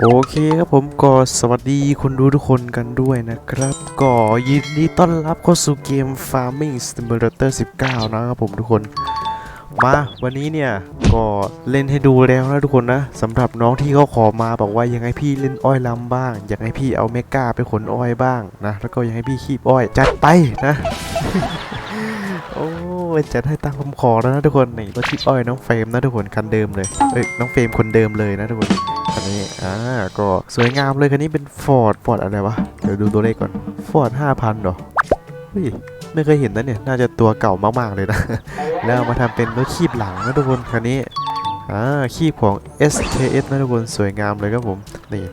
โอเคครับผมก็สวัสดีคนดูทุกคนกันด้วยนะครับ ก็ยินดีต้อนรับเข้าสู่เกม Farming Simulator 19 นะครับผมทุกคน มาวันนี้เนี่ย ก็เล่นให้ดูแล้วนะทุกคนนะสำหรับน้องที่เขาขอมาบอกว่ายังให้พี่เล่นอ้อยลำบ้าง อยากให้พี่เอาเมกาไปขนอ้อยบ้างนะ แล้วก็อยากให้พี่คีบอ้อยจัดไปนะ โอ้ยจัดให้ตามคำขอแล้วนะทุกคนนี่รถคีบอ้อยน้องเฟรมนะทุกคนคันเดิมเลยเอ้ยน้องเฟรมคนเดิมเลยนะทุกคน คันนี้ อ่า ก็สวยงามเลยคันนี้เป็นฟอร์ดฟอร์ดอะไรวะ เดี๋ยวดูตัวเลขก่อนฟอร์ดห้าพันหรอเฮ้ยไม่เคยเห็นนะเนี่ย น่าจะตัวเก่ามากๆเลยนะ แล้วเอามาทำเป็นรถคีบหลังนะทุกคนคันนี้ อ่า คีบของ SKS นะทุกคน สวยงามเลยครับผม นี่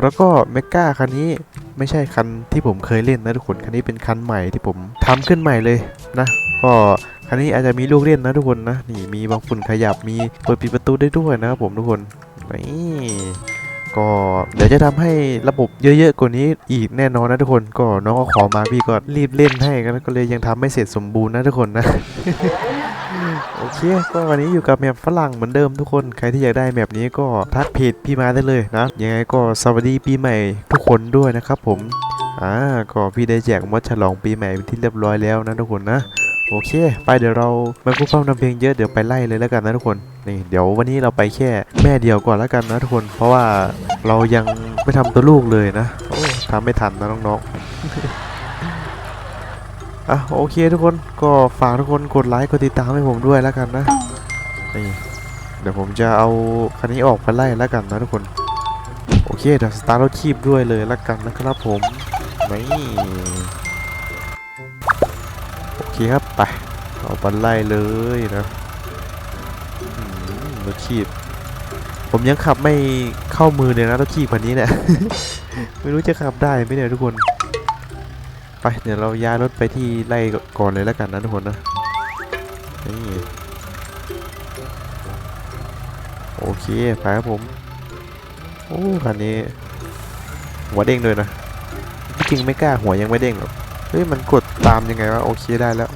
แล้วก็เมกาคันนี้ไม่ใช่คันที่ผมเคยเล่นนะทุกคน คันนี้เป็นคันใหม่ที่ผมทำขึ้นใหม่เลยนะ ก็คันนี้อาจจะมีลูกเล่นนะทุกคนนะ นี่มีบางฝุ่นขยับ มีเปิดปิดประตูได้ด้วยนะครับผมทุกคน นี่ก็เดี๋ยวจะทำให้ระบบเยอะๆกว่านี้อีกแน่นอนนะทุกคนก็น้องก็ขอมาพี่ก็รีบเล่นให้กันก็เลยยังทำไม่เสร็จสมบูรณ์นะทุกคนนะโอเคก็วันนี้อยู่กับแมปฝรั่งเหมือนเดิมทุกคนใครที่อยากได้แมปนี้ก็ทักเพจพี่มาได้เลยนะยังไงก็สวัสดีปีใหม่ทุกคนด้วยนะครับผมอ่าก็พี่ได้แจกมดฉลองปีใหม่ที่เรียบร้อยแล้วนะทุกคนนะ โอเค ไปเดี๋ยวเราไม่พูดพร่ำทำเพลงเยอะเดี๋ยวไปไล่เลยแล้วกันนะทุกคนนี่เดี๋ยววันนี้เราไปแค่แม่เดียวก่อนแล้วกันนะทุกคน เพราะว่าเรายังไม่ทำตัวลูกเลยนะโอ้ทำไม่ทันนะน้องๆอะโอเคทุกคนก็ฝากทุกคนกดไลค์กดติดตามให้ผมด้วยแล้วกันนะนี่เดี๋ยวผมจะเอาคันนี้ออกไปไล่แล้วกันนะทุกคนโอเคเดี๋ยวสตาร์ทรถคีบด้วยเลยแล้วกันนะครับผมนี่ เคครับ ไป เอาไปไล่เลยนะรถขีบผมยังขับไม่เข้ามือเลยนะรถขีบคันนี้เนี่ยไม่รู้จะขับได้ไหมเนี่ยทุกคน ไปเดี๋ยวเราย้ายรถไปที่ไล่ก่อนเลยแล้วกันนะทุกคนนะนี่โอเคไปครับผมโอ้คันนี้หัวเด้งเลยนะจริงไม่กล้าหัวยังไม่เด้งหรอก เฮ้ยมันกดตามยังไงวะโอเคได้แล้ว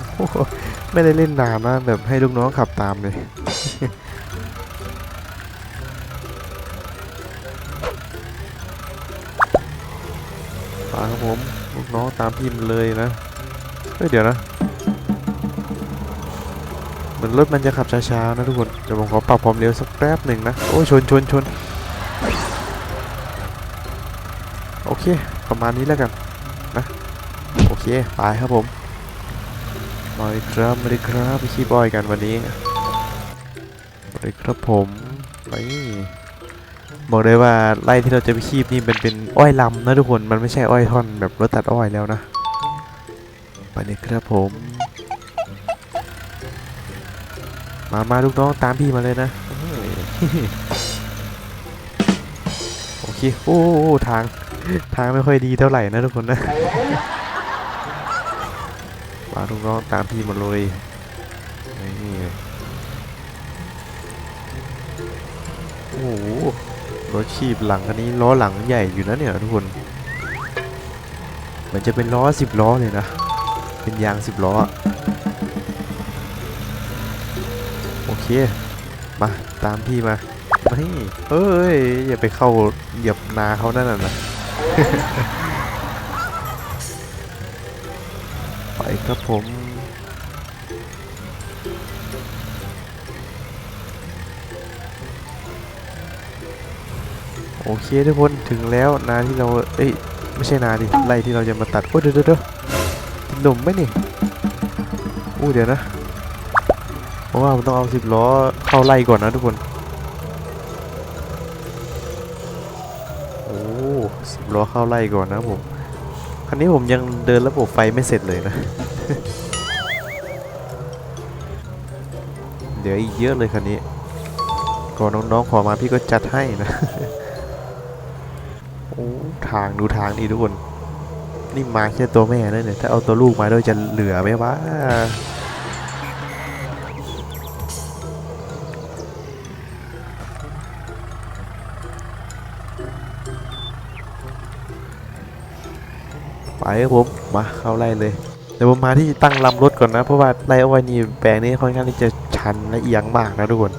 ไม่ได้เล่นนานนะแบบให้ลูกน้องขับตามเลยมาครับผมลูกน้องตามพี่มันเลยนะเฮ้ยเดี๋ยวนะเหมือนรถมันจะขับช้าๆนะทุกคนเดี๋ยวผมขอปรับความเร็วสักแป๊บหนึ่งนะโอ้ชนชนชนโอเค ประมาณนี้แล้วกัน เค ไปครับผมมาเลยครับมาเลยครับไปขี้บอยกันวันนี้มาเลยครับผมไปบอกเลยว่าไร่ที่เราจะไปคีบนี่เป็นเป็นอ้อยลำนะทุกคนมันไม่ใช่อ้อยท่อนแบบรถตัดอ้อยแล้วนะไปเลยครับผม มามาลูกน้องตามพี่มาเลยนะโอเคโอ้ทางทางไม่ค่อยดีเท่าไหร่นะทุกคนนะาลูกน้องตามพี่มาเลยนี่โอ้โหรถขีบหลังคันนี้ล้อหลังใหญ่อยู่นะเนี่ยทุกคนมันจะเป็นล้อสิบล้อเลยนะ เป็นยางสิบล้อ โอเค มาตามพี่มาไม่เอ้ย อย่าไปเข้าเหยียบนาเขานั่นน่ะนะ ครับผม โอเคทุกคนถึงแล้วนาที่เรา เอ้ย ไม่ใช่นาดิไร่ที่เราจะมาตัด โอ้ยเดี๋ยวเดี๋ยวเดี๋ยวติดหลุมไหมนี่อู้เดี๋ยวนะ เพราะว่ามันต้องเอาสิบล้อเข้าไร่ก่อนนะทุกคนโอ้สิบล้อเข้าไร่ก่อนนะผมคันนี้ผมยังเดินระบบไฟไม่เสร็จเลยนะ เดี๋ยวอีกเยอะเลยคันนี้ก่อนน้องๆขอมาพี่ก็จัดให้นะ โอ้ทางดูทางนี่ทุกคน นี่มาแค่ตัวแม่นะเนี่ย ถ้าเอาตัวลูกมาด้วยจะเหลือไหมวะไปครับผม มาเข้าไล่เลย ดี๋ยวผมมาที่ตั้งลำรถก่อนนะ เพราะว่าไล่เอาไวนี่แปลงนี้ค่อนข้างที่จะชันและเอียงมากนะทุกคน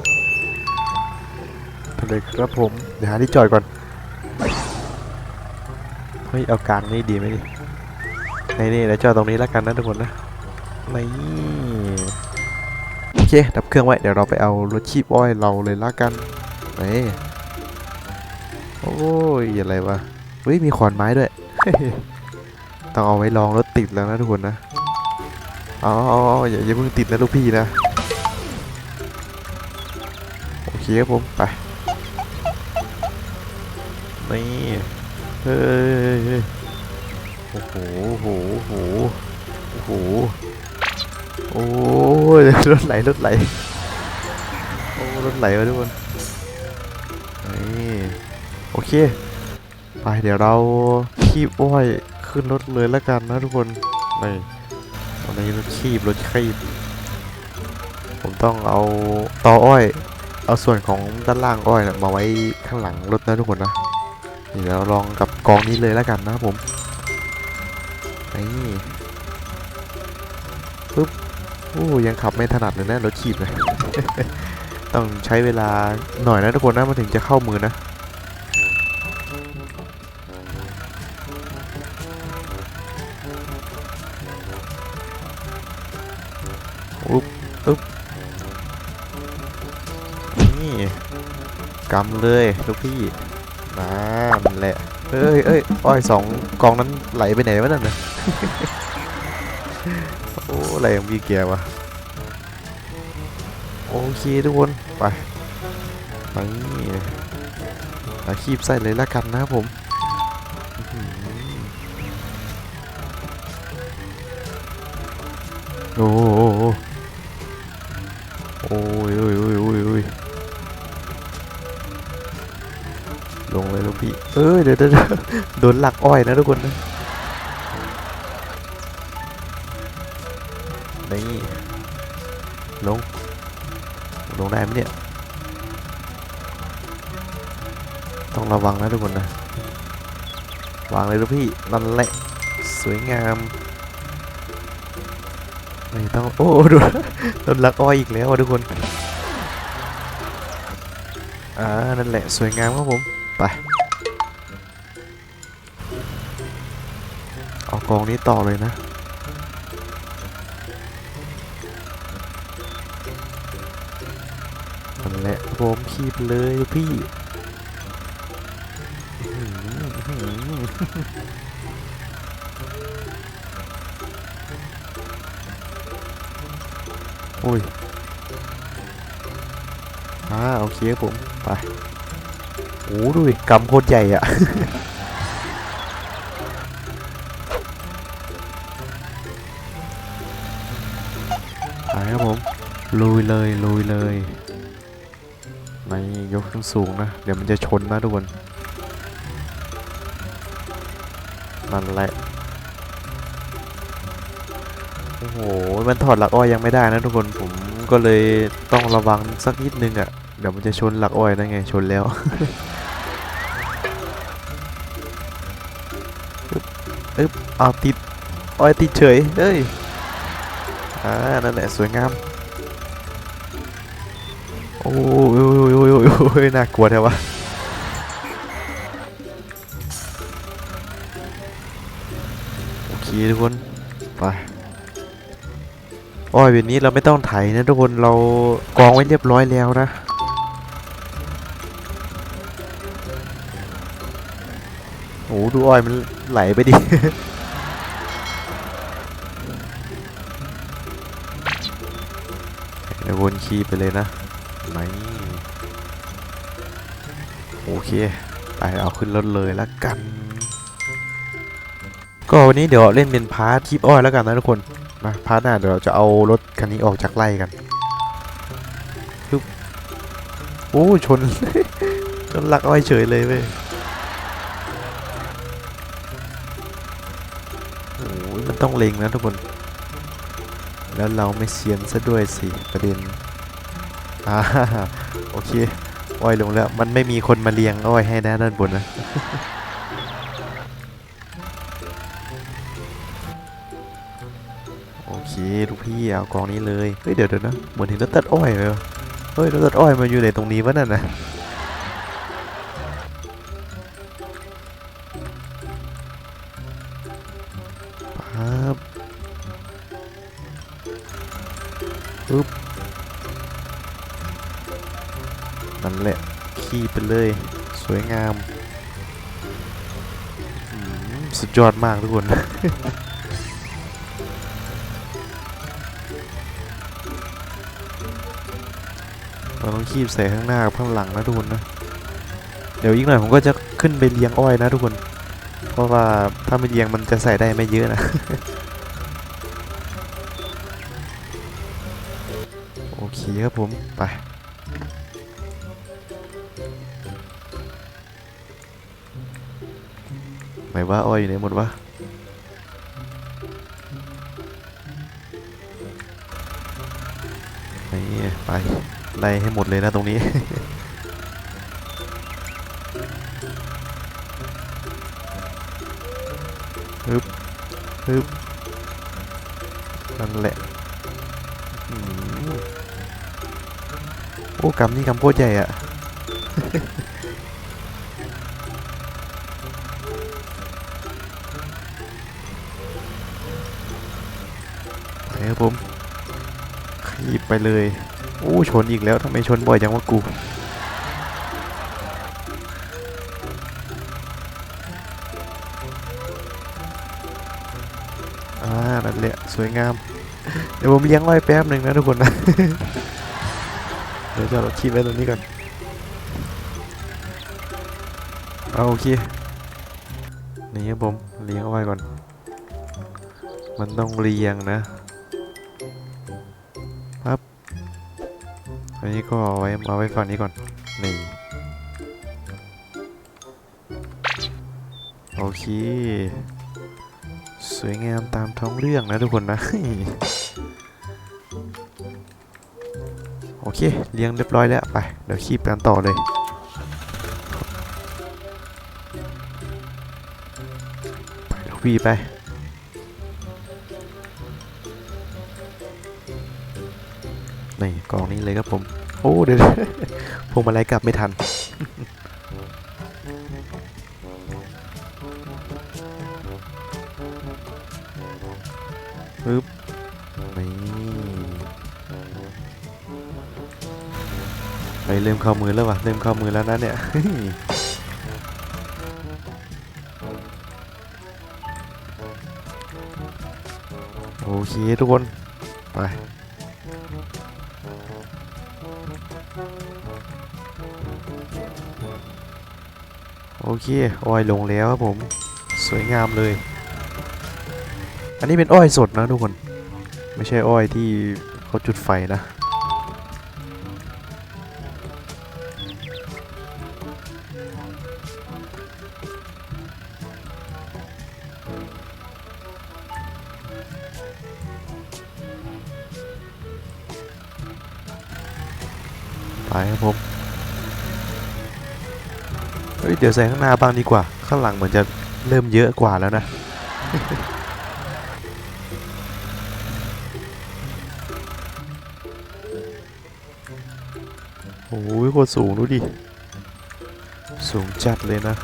เลยครับผมเดี๋ยวหาที่จอดก่อน เฮ้ยเอากลางนี่ดีไหมดิในนี่เดี๋ยวจอดตรงนี้แล้วกันนะทุกคนนะนี่โอเคดับเครื่องไว้เดี๋ยวเราไปเอารถชีพอ้อยเราเลยละกันนี่โอ้ยอะไรวะเฮ้ยมีขอนไม้ด้วยต้องเอาไว้ลองรถติดแล้วนะทุกคนนะ อ๋ออย่าอย่าเพิ่งติดนะลูกพี่นะ โอเคครับผม ไป นี่ เฮ้ยโอ้โหโอ้โหโอ้โหโอ้โห โอ้ยรถไหลรถไหล โอ้รถไหลวะทุกคน นี่ โอเค ไปเดี๋ยวเราคีบอ้อยขึ้นรถเลยแล้วกันนะทุกคน นี่ อนนี้รถคีบรถคีบ ผมต้องเอาตออ้อย เอาส่วนของด้านล่างอ้อยนะมาไว้ข้างหลังรถนะทุกคนนะนี่เดี๋ยวเราลองกับกองนี้เลยแล้วกันนะครับผมนี่ปึ๊บโอ้ยังขับไม่ถนัดเลยนะรถคีบเลยต้องใช้เวลาหน่อยนะทุกคนนะมันถึงจะเข้ามือนะ กำเลยลูกพี่นั่นแหละเอ้ยเอ้ยอ้อยสองกองนั้นไหลไปไหนวะนั่นน่ะโอ้อะไรของพี่แกวะโอเคทุกคนไปไปอาคีบใส่เลยละกันนะครับผมโอ้ ดี๋ยวเดี๋ยวโดนหลักอ้อยนะทุกคนนะนี่ลง ลงได้ไหมเนี่ย ต้องระวังนะทุกคนนะ วางเลยลูกพี่ นั่นแหละ สวยงามไม่ต้อง โอ้ดูโดนลักอ้อยอีกแล้วอะทุกคน อ่า นั่นแหละ สวยงามครับผม ไป กองนี้ต่อเลยนะนั่นแหละผมคีบเลยพี่อื้อหืออื้อหือโอ้ย อ่า โอเคผม ไป โอ้ดูดิกำโคตรใหญ่อะ ครับผมลุยเลยลุยเลยไม่ยกขึ้นสูงนะ เดี๋ยวมันจะชนนะทุกคนนั่นแหละ โอ้โห มันถอดหลักอ้อยยังไม่ได้นะทุกคนผมก็เลยต้องระวังสักนิดนึงอะ่ะ เดี๋ยวมันจะชนหลักอ้อยนั่นไงชนแล้วอึ๊บอึ๊บเอาติดอ้อยติดเฉยเฮ้ย อ่านั่นแหละสวยงาม โอ้ยโอ้ยโอ้ยโอ้ยโอ้ยน่ากลัวแท้วะโอเคทุกคน ไปอ้อยแบบนี้เราไม่ต้องไถนะทุกคนเรากองไว้เรียบร้อยแล้วนะโอ้ดูอ้อยมันไหลไปดิ วนคีไปเลยนะไม่โอเค ไปเอาขึ้นรถเลยแล้วกัน ก็วันนี้เดี๋ยวเล่นเป็นพาร์ทคลิปอ้อยแล้วกันนะทุกคนมาพาร์ทหน้าเดี๋ยวเราจะเอารถคันนี้ออกจากไร่กันปึ๊บโอ้ชนชนหลักอ้อยเฉยเลยเว้ยโอ้ยมันต้องเล็งนะทุกคน แล้วเราไม่เซียนซะด้วยสิประเด็นอ่าโอเคอ้อยลงแล้ว มันไม่มีคนมาเลี้ยงอ้อยให้นะด้านบนนะโอเคลูกพี่เอากองนี้เลยเฮ้ยเดี๋ยวเดี๋ยวนะเหมือนเห็นรถตัดอ้อยเลยวะเฮ้ยรถตัดอ้อยมาอยู่ในตรงนี้วะนั่นนะ ขี่ไปเลย สวยงามอืมสุดยอดมากทุกคน เราต้องคีบใส่ข้างหน้ากับข้างหลังนะทุกคนนะ เดี๋ยวอีกหน่อยผมก็จะขึ้นไปเลี้ยงอ้อยนะทุกคน เพราะว่าถ้าไม่เลี้ยงมันจะใส่ได้ไม่เยอะนะ โอเคครับผม ไป หมายว่าอ้อยอยู่ไหนหมดวะนี่ไป ไล่ให้หมดเลยนะตรงนี้ ฮึบ ฮึบ นั่นแหละอืมโอ้กำนี่กำโคตรใหญ่อะ ผมขีบไปเลยโอ้ชนอีกแล้วทำไมชนบ่อยจังวะกูอ่านั่นแหละสวยงาม เดี๋ยวผมเลี้ยงอ้อยแป๊บหนึ่งนะทุกคนนะ เดี๋ยวจะเราคีบไว้ตรงนี้ก่อนเอาโอเคนี่ครับผมเลี้ยงเอาไว้ก่อน มันต้องเรียงนะ อันนี้ก็เอาไว้เอาไว้ฝั่งนี้ก่อน นี่ โอเค สวยงามตามท้องเรื่องนะทุกคนนะ โอเค เลี้ยงเรียบร้อยแล้วไป เดี๋ยวคีบกันต่อเลยไปลูกพี่ไป เลยครับผม โอ้เดี๋ยวพวงมาลัยกลับไม่ทัน ปึ๊บนี่ไปเริ่มเข้ามือแล้ววะเริ่มเข้ามือแล้วนะเนี่ยโอเคทุกคน ไป เคออยลงแล้วครับผมสวยงามเลย อันนี้เป็นอ้อยสดนะทุกคน ไม่ใช่อ้อยที่เขาจุดไฟนะไปครับผม เฮ้ยเดี๋ยวใส่ข้างหน้าบ้างดีกว่า ข้างหลังเหมือนจะเริ่มเยอะกว่าแล้วนะโอ้ยโคตรสูงดูดิ สูงจัดเลยนะ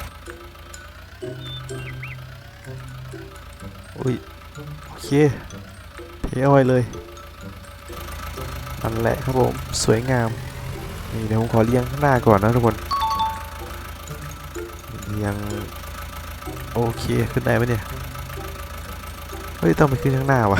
อุ้ยโอเคเทอ้อยเลยนั่นแหละครับผม สวยงาม นี่เดี๋ยวผมขอเลี้ยงข้างหน้าก่อนนะทุกคน ยงโอเค ขึ้นได้ไหมเนี่ย เฮ้ย ต้องไปขึ้นข้างหน้าวะ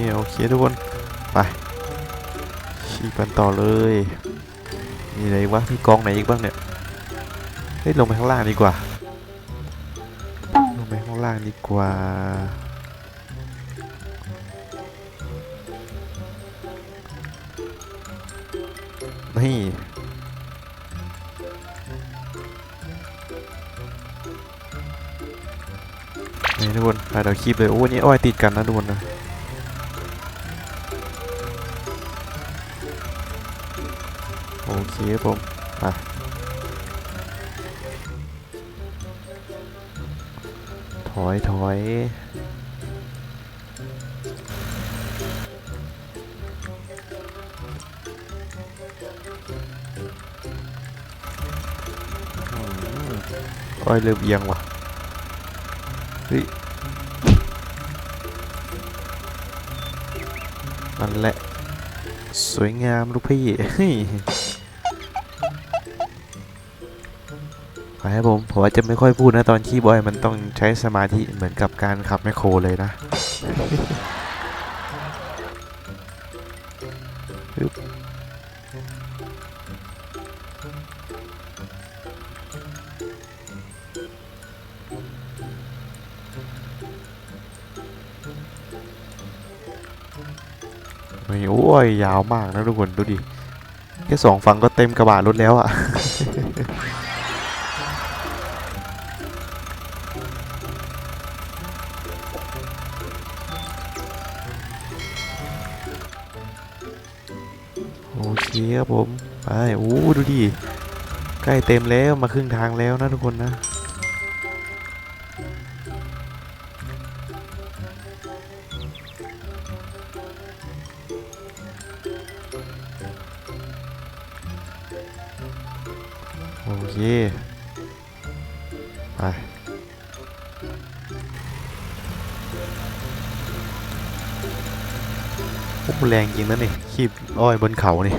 นี่โอเคทุกคน ไปขี่กันต่อเลย มีอะไรวะมีกองไหนอีกบ้างเนี่ย เฮ้ย ลงไปข้างล่างดีกว่า ล่างดีกว่า นี่ นี่ทุกคนไปเดี๋ยวคลิปเลย โอ้วันนี้อ้อยติดกันนะทุกคนนะโอเคผม ไป อยถอยอ้ยเริ่มเอียงว่ะที่ยนั่นแหละ สวยงามลูกพี่ ครับผมผมว่าจะไม่ค่อยพูดนะตอนขี้บอยมันต้องใช้สมาธิเหมือนกับการขับแมคโครเลยนะโอ้ยยาวมากนะทุกคนดูดิ แค่สองฝั่งก็เต็มกระบะรถแล้วอะโคครับผม ไป โอ้ ดูดิ ใกล้เต็มแล้วมาครึ่งทางแล้วนะทุกคนนะ โอเค แรงจริงนะนี่ขีบอ้อยบนเขานี่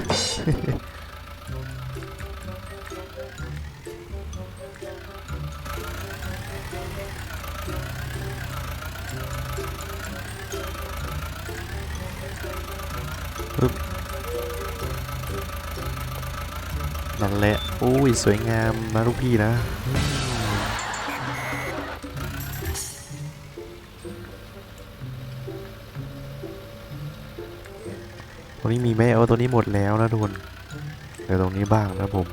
นั่นแหละอุ้ย สวยงามนะลูกพี่นะ นี้มีไหมเอาตัวนี้หมดแล้วนะทุกคนเดี๋ยวตรงนี้บ้างนะผม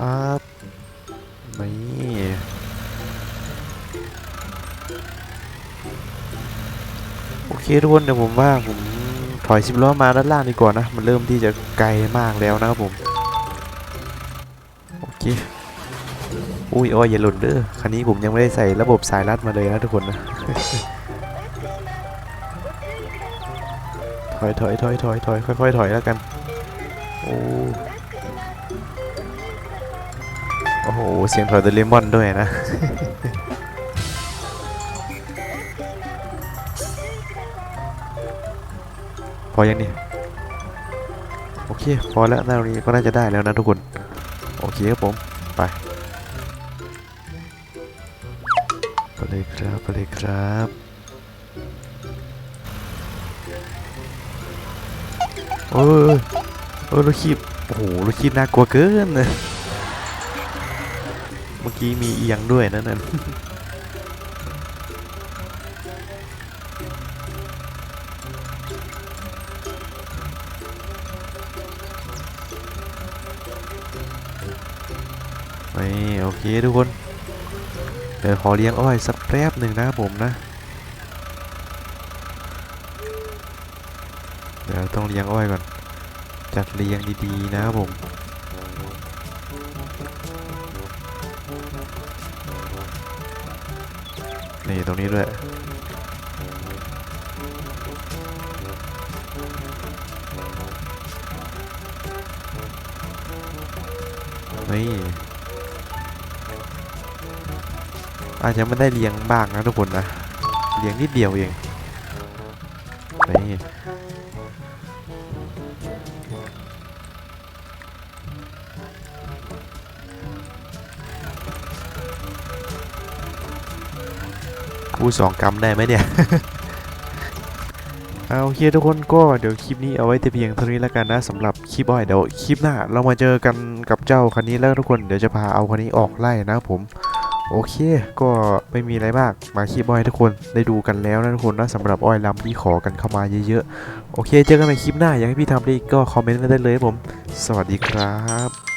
ปั๊บนี่โอเคทุกคนเดี๋ยวผมว่าผมถอยสิบล้อมาด้านล่างดีกว่านะ มันเริ่มที่จะไกลมากแล้วนะครับผม เคอุ้ยอ้อยอย่าหล่นเด้อคันนี้ผมยังไม่ได้ใส่ระบบสายรัดมาเลยนะทุกคนนะถอยถอยถอยถอยถอยค่อยๆถอยแล้วกันโอ้โอ้โหเสียงถอยเดลมอนด้วยนะพอยังนี่โอเคพอแล้วนาตรงนี้ก็น่าจะได้แล้วนะทุกคน โอเคครับผม ไปไปเลยครับไปเลยครับโอ้ยโอ้ยรถคีบโอ้โหรถคีบน่ากลัวเกินเลยเมื่อกี้มีเอียงด้วยนั่นน่ะ นี่โอเคทุกคน เดี๋ยวขอเลี้ยงอ้อยสักแป๊บหนึ่งนะผมนะ เดี๋ยวต้องเลี้ยงอ้อยก่อน จัดเลี้ยงดีๆนะผมนี่ตรงนี้ด้วยนี่ อาจจะไม่ได้เลี้ยงบ้างนะทุกคนนะ เลี้ยงนิดเดียวเองนี่กูสองกรัมได้ไหมเนี่ยเอาโอเคทุกคนก็เดี๋ยวคลิปนี้เอาไว้แต่เพียงเท่านี้แล้วกันนะสำหรับคลิปอ้อยเดี๋ยวคลิปหน้า เรามาเจอกันกับเจ้าคันนี้แล้วทุกคนเดี๋ยวจะพาเอาคันนี้ออกไล่นะผม โอเค ก็ไม่มีอะไรมาก มาคลิปอ้อยทุกคนได้ดูกันแล้วนะทุกคนนะสำหรับอ้อยลำที่ขอกันเข้ามาเยอะๆ โอเค เจอกันในคลิปหน้า อยากให้พี่ทำได้ก็คอมเมนต์ไว้ได้เลยผม สวัสดีครับ